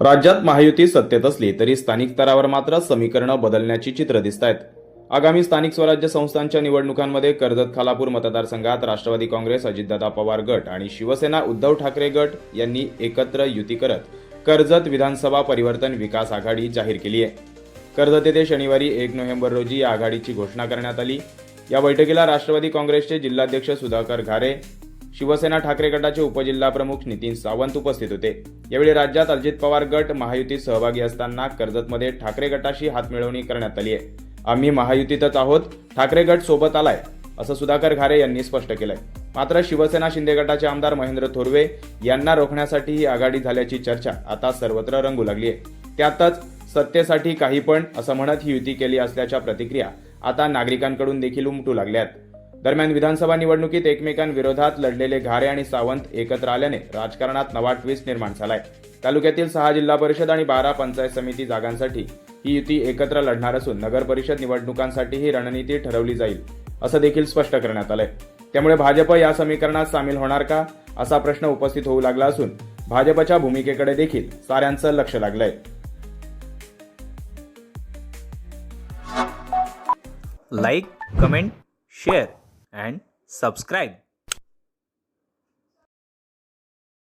राज्यात महायुती सत्तेत असली तरी स्थानिक स्तरावर मात्र समीकरणं बदलण्याची चित्र दिसत आहेत आगामी स्थानिक स्वराज्य संस्थांच्या निवडणुकांमध्ये कर्जत खालापूर मतदारसंघात राष्ट्रवादी काँग्रेस अजितदादा पवार गट आणि शिवसेना उद्धव ठाकरे गट यांनी एकत्र युती करत कर्जत विधानसभा परिवर्तन विकास आघाडी जाहीर केली आहे कर्जत येथे शनिवारी एक नोव्हेंबर रोजी या आघाडीची घोषणा करण्यात आली. या बैठकीला राष्ट्रवादी काँग्रेसचे जिल्हाध्यक्ष सुधाकर घारे शिवसेना ठाकरे गटाचे उपजिल्हाप्रमुख नितीन सावंत उपस्थित होते. यावेळी राज्यात अजित पवार गट महायुतीत सहभागी असताना कर्जतमध्ये ठाकरे गटाशी हातमिळवणी करण्यात आली आहे. आम्ही महायुतीतच आहोत ठाकरे गट सोबत आलाय असं सुधाकर घारे यांनी स्पष्ट केलंय. मात्र शिवसेना शिंदे गटाचे आमदार महेंद्र थोरवे यांना रोखण्यासाठी ही आघाडी झाल्याची चर्चा आता सर्वत्र रंगू लागली आहे. त्यातच सत्तेसाठी काही पण असं म्हणत ही युती केली असल्याच्या प्रतिक्रिया आता नागरिकांकडून देखील उमटू लागल्यात. दरम्यान विधानसभा निवडणुकीत एकमेकांविरोधात लढलेले घारे आणि सावंत एकत्र आल्याने राजकारणात नवा ट्विस्ट निर्माण झालाय. तालुक्यातील सहा जिल्हा परिषद आणि बारा पंचायत समिती जागांसाठी ही युती एकत्र लढणार असून नगर परिषद निवडणुकांसाठी ही रणनीती ठरवली जाईल असं देखील स्पष्ट करण्यात आलंय. त्यामुळे भाजप या समीकरणात सामील होणार का असा प्रश्न उपस्थित होऊ लागला असून भाजपच्या भूमिकेकडे देखील साऱ्यांचं लक्ष लागलंय. Like comment share. And subscribe.